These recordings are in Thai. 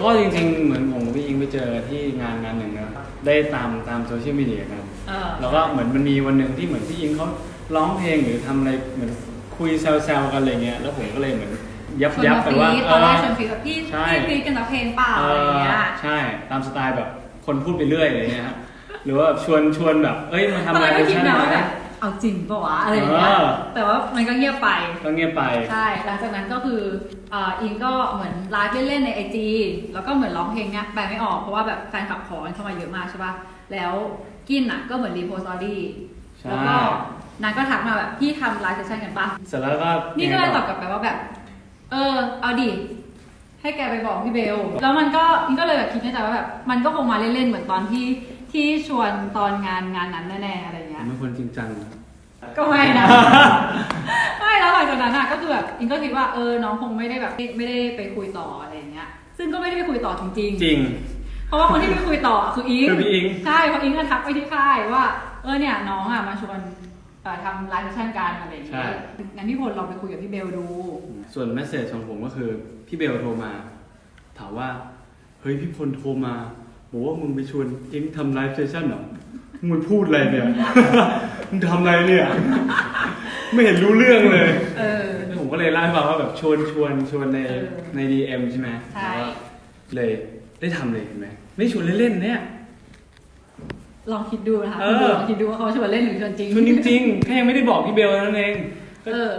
ก็จริงๆ เหมือนผมกับพี่อิงไปเจอที่งานงานหนึ่งนะได้ตามตามโซเชียลมีเดียกันเออ แล้วก็เหมือนมันมีวันหนึ่งที่เหมือนพี่อิงเขาร้องเพลงหรือทำอะไรเหมือนคุยแซวๆกันอะไรเงี้ยแล้วผมก็เลยเหมือนยับชวนยับมาไปฟีว่าดตอนแรกชวนฟีดแบบพี่ใช่ พี่ฟีดกันแต่เพลงเปล่าเออะไรอย่างเงี้ยอใช่ตามสไตล์แบบคนพูดไปเรื่อยอะไรเงี้ยฮะหรือว่าชวนชวนแบบ เอ้ยมาตทำอนอะไรแรกก็คิดใช่นะไหมว่าแบบ เอาจริงปะวะอะไรอย่างเงี้ยเออแต่ว่ามันก็เงียบไป ก็เงียบไป ใช่ หลังจากนั้นก็คืออ่าอิงก็เหมือนไลฟ์เล่นๆในไอจีแล้วก็เหมือนร้องเพลงเนี้ยแปลไม่ออกเพราะว่าแบบแฟนคลับขอกันเข้ามาเยอะมากใช่ป่ะ แล้วกินอะก็เหมือนรีโพสต์สตอรี่ใช่ แล้วก็นางก็ทักมาแบบพี่ทำไลฟ์เซสชั่นกันปะเสร็จแล้วก็นี่ก็เลยตอบกลับไปว่าแบบ เออ เอาดิ ให้แกไปบอกพี่เบล แล้วมันก็อิงก็เลยแบบคิดในใจว่าแบบ มันก็คงมาเล่นๆเหมือนตอนที่ ที่ชวนตอนงานงานนั้นแน่ๆอะไรผเงี้มย เป็นคนจริงจังนะก็ไม่นะ ไม่แล้วหลังจากนั้นอะก็คือแบบอิงก็คิดว่าเออน้องคงไม่ได้แบบไม่ไม่ได้ไปคุยต่ออะไรอย่างเงี้ย ซึ่งก็ไม่ได้ไปคุยต่อจริงจริง ๆ เพราะว่าคนที่ไปคุยต่อคืออิงคือพี่อิง ใช่เพราะอิงก็ทักไปที่ค่ายว่าเออเนี่ยน้องอะมาชวนเอ่อทำไลฟ์เซสชั่นกันอะไรอย่างเงี้ยงั้นพี่พลลองไปคุยกับพี่เบลดู ส่วนแมสเซจของผมก็คือ พี่เบลโทรมา ถามว่า เฮ้ยพี่พลโทรมา บอกว่ามึงไปชวนอิงทำไลฟ์เซสชั่นเหรอ มึงพูดอะไรเนี่ย มึงทำอะไรเนี่ย ไม่เห็นรู้เรื่องเลย เออ แล้วผมก็เลยเล่าให้ฟังว่าแบบชวนชวนชวนในเออ ใน DM ใช่ไหมใช่แล้วก็เลยได้ทำเลยเห็นไหมไม่ชวนเล่นๆเนี่ย ลองคิดดูนะคะเอคุณอลองคิดดูว่าเขาชวนเล่นหรือชวนจริงชวนจริงๆแค่ยังไม่ได้บอกพี่เบลนั่นเองก็เออ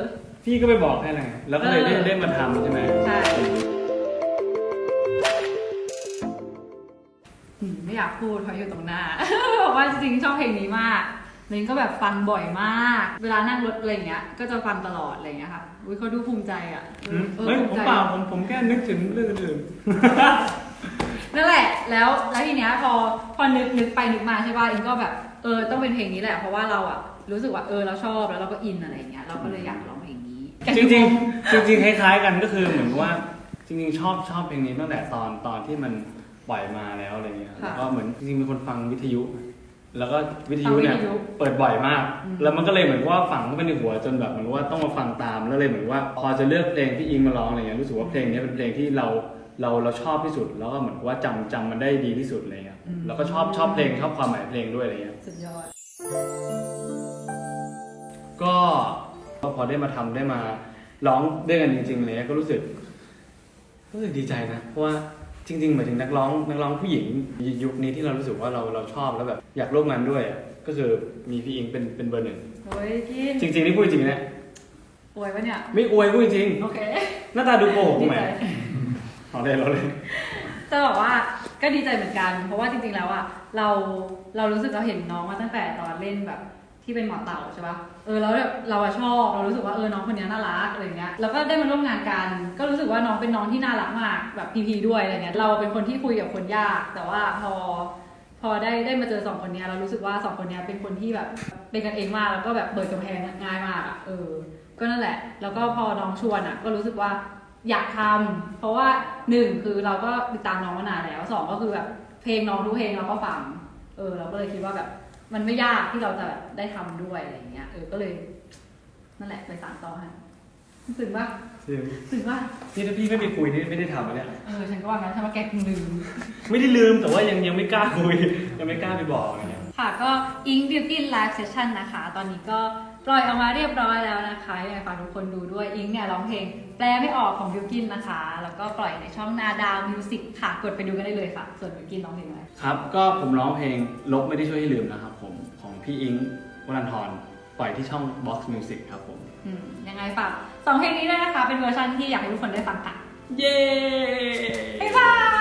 พี่ก็ไปบอกแค่นั้นไงแล้วก็เลยได้เออ ได้มาทำใช่ไหม ใช่ อืมไม่อยากพูดเพราะอยู่ตรงหน้า บอกว่าจริงๆชอบเพลงนี้มากลินก็แบบฟังบ่อยมาก เวลานั่งรถอะไรอย่างเงี้ย ก็จะฟังตลอดอะไรอย่างเงี้ยค่ะ อุ้ยเขาดูภูมิใจอะเออือมเออเฮ้ยภูผมใจเปล่าผมผมแค่นึกถึงเรื่องอื่นนั่นแหละ แล้วแล้วทีเนี้ยพอพอนึกนึกไปนึกมาใช่ป่ะอิงก็แบบเออต้องเป็นเพลงนี้แหละเพราะว่าเราอะรู้สึกว่าเออเราชอบแล้วเราก็อินอะไรอย่างเงี้ยเราก็เลยอยากร้องเพลงนี้ จริงจริงๆจริงๆคล้ายๆกันก็คือเหมือนว่าจริงๆชอบชอบเพลงนี้ตั้งแต่ตอนตอนที่มัน ปล่อยมาแล้วอะไรเงี้ยแล้วก็เหมือนจริงๆเป็นคนฟังวิทยุ แล้วก็วิทยุเนี่ยเปิดบ่อยมากแล้วมันก็เลยเหมือนว่าฝังเข้าไปในหัวจนแบบเหมือนว่าต้องมาฟังตามแล้วเลยเหมือนว่าพอจะเลือกเพลงที่อิงมาร้องอะไรเงี้ยรู้สึกว่าเพลงนี้เป็นเพลงที่เราเราเราชอบที่สุด แล้วก็เหมือนว่าจำจำมันได้ดีที่สุดอะไรเงี้ยแล้วก็ชอบชอบเพลงชอบความหมายเพลงด้วยอะไรเงี้ย สุดยอดก็พอได้มาทำได้มาร้องด้วยกันจริงๆเลยก็รู้สึกรู้สึกดีใจนะ เพราะว่า จริงๆหมายถึงนักร้องนักร้องผู้หญิงยุคนี้ที่เรารู้สึกว่าเราเราชอบแล้วแบบอยากร่วมงานด้วยอะก็คือมีพี่อิงเป็นเป็นเบอร์หนึ่งโอ้ยกินจริงๆนี่พูดจริงๆนะป่วยปะเนี่ย ไม่อวยพูดจริงโอเคหน้าตาดูโกหกดีทำไมใจเอาเลยเราเลยจะบอกว่าก็ดีใจเหมือนกัน เพราะว่าจริงๆแล้วอะเราเรารู้สึกเราเห็นน้องมาตั้งแต่ตอนเล่นแบบที่เป็นหมอเต่าใช่ปะเออแล้วแบบเราอะชอบเรารู้สึกว่าเออน้องคนนี้น่ารักอะไรเงี้ยแล้วก็ได้มาร่วมงานกันก็รู้สึก ว่าน้องเป็นน้องที่น่ารักมากแบบพีพีด้วยอะไรเงี้ยเราเป็นคนที่คุยกับคนยาก แต่ว่าพอพอได้ได้มาเจอสองคนเนี้ยเรารู้สึกว่าสองคนเนี้ยเป็นคนที่แบบเป็นกันเองมากแล้วก็แบบเปิดกำแพงง่ายมากอะเออ ก็นั่นแหละ แล้วก็พอน้องชวนอะ ก็รู้สึกว่าอยากทำเพราะว่าหนึ่งคือเราก็ติดตามน้องมานานแล้วสองก็คือแบบเพลงน้องทุกเพลงเราก็ฟังเออ เราก็เลยคิดว่าแบบ มันไม่ยากที่เราจะแบบได้ทำด้วยอะไรเงี้ยเออก็เลยนั่นแหละไปสานต่อฮะ ถึงว่าถึงว่านี่ถ้าพี่ไม่ไปคุยนี่ไม่ได้ทำอะเนี่ยเออฉันก็ว่างั้นฉันว่าแกคงลืม ไม่ได้ลืมแต่ว่ายังยังไม่กล้าคุย ยังไม่กล้าไปบอกอะไรเงี้ยค่ะก็ Ink Beauty Live Session นะคะ ตอนนี้ก็ปล่อยออกมาเรียบร้อยแล้วนะคะยังไงฝากทุกคนดูด้วย Ink เนี่ยร้องเพลง แปลไม่ออกของ Bilkin นะคะ แล้วก็ปล่อยในช่องนาดาวมิวสิกค่ะ กดไปดูกันได้เลยค่ะ ส่วน Bilkin ร้องเพลงอะไรครับ ก็ผมร้องเพลงลบไม่ได้ช่วยให้ลืมนะครับผมของพี่อิงวรันทร ปล่อยที่ช่อง Box Music ครับผมอืมยังไงฝากสองเพลงนี้ด้วยนะคะ เป็นเวอร์ชันที่อยากให้ทุกคนได้ฟังค่ะ เย้ บ๊ายบาย